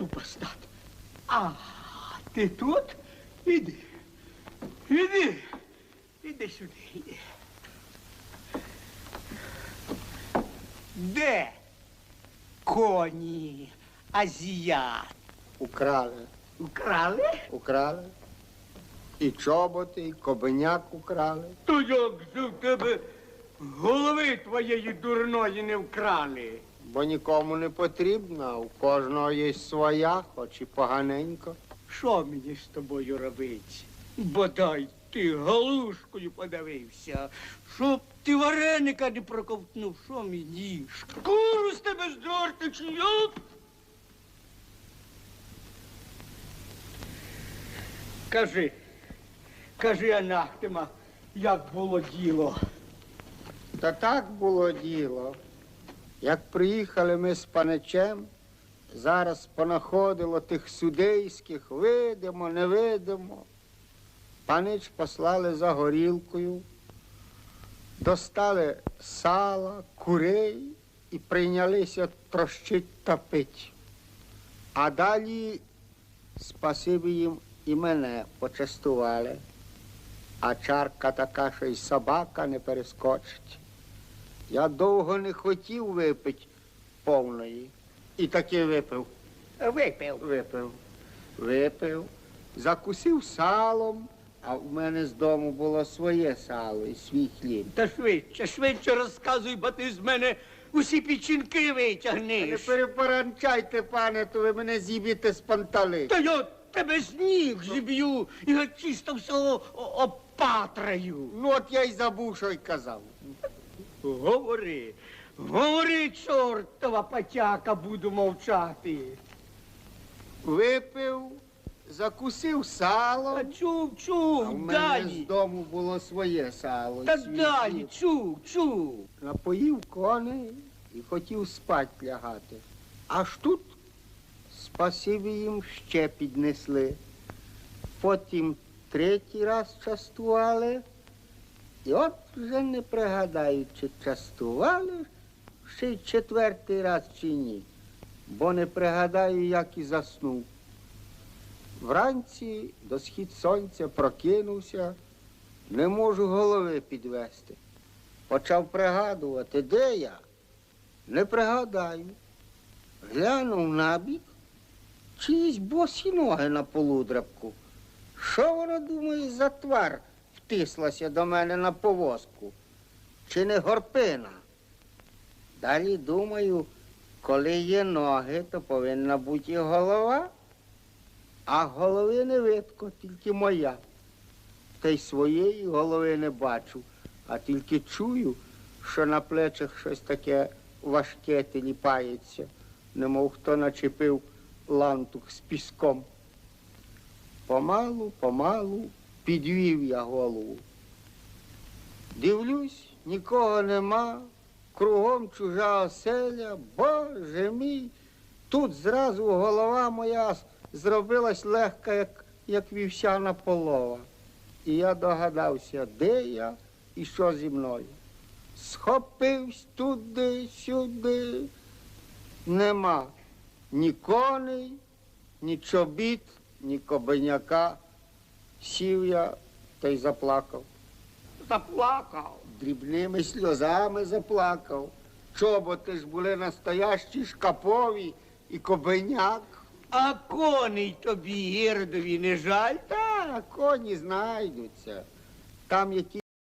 супостат. А, ти тут? Іди. Іди. Іди сюди, іди. Де коні азіат? Украли, Украли? украли. І чоботи, і кобеняк украли. То як же в тебе голови твоєї дурної не вкрали? Бо нікому не потрібно, у кожного є своя, хоч і поганенько. Що мені з тобою робить? Бодай ти галушкою подавився, щоб ти вареника не проковтнув, що мені? Шкуру з тебе здорти чи як? Кажи, кажи, Анахтема, як було діло. Та так було діло. Як приїхали ми з паничем, зараз понаходило тих судейських, видимо, не видимо. Панич послали за горілкою, достали сала, курей і прийнялися трощить та пить. А далі, спасибі їм, і мене почастували. А чарка така, що й собака не перескочить. Я довго не хотів випити повної. І таки випив. Випив. Випив. Випив. Закусив салом, а в мене з дому було своє сало і свій хліб. Та швидше, швидше розказуй, бо ти з мене усі печінки Не витягнеш. перепоранчайте, пане, то ви мене зіб'єте з пантали. Та я тебе з ніг зіб'ю і от чисто всього о- опатраю. Ну от я й забув, що й казав. Говори, говори, чортова потяка, буду мовчати. Випив, закусив салом. Та чув, А в чув, мене з дому було своє сало. Та свій далі, чув, чув. Напоїв коней і хотів спать лягати. Аж тут спасибі їм ще піднесли. Потім третій раз частували. І от вже не пригадаю, чи частували ще й четвертий раз чи ні. Бо не пригадаю, як і заснув. Вранці до схід сонця прокинувся, не можу голови підвести. Почав пригадувати, де я? Не пригадаю. Глянув набік, чиїсь босі ноги на полудрабку. Що вона думає за твар втислася до мене на повозку? Чи не горпина? Далі думаю, коли є ноги, то повинна бути і голова, а голови не видко, тільки моя. Та й своєї голови не бачу, а тільки чую, що на плечах щось таке важке тіліпається, немов хто начепив лантух з піском. Помалу, помалу підвів я голову. Дивлюсь, нікого нема, кругом чужа оселя, Боже мій. Тут зразу голова моя зробилась легка, як, як вівсяна полова. І я догадався, де я і що зі мною. Схопився туди, сюди. Нема ні коней, ні чобіт, ні кобеняка. Сів я та й заплакав. Заплакав. Дрібними сльозами заплакав. Чоботи ж були настоящі шкапові і кобеняк. А коней тобі, гірдові, не жаль? Та коні знайдуться. Там які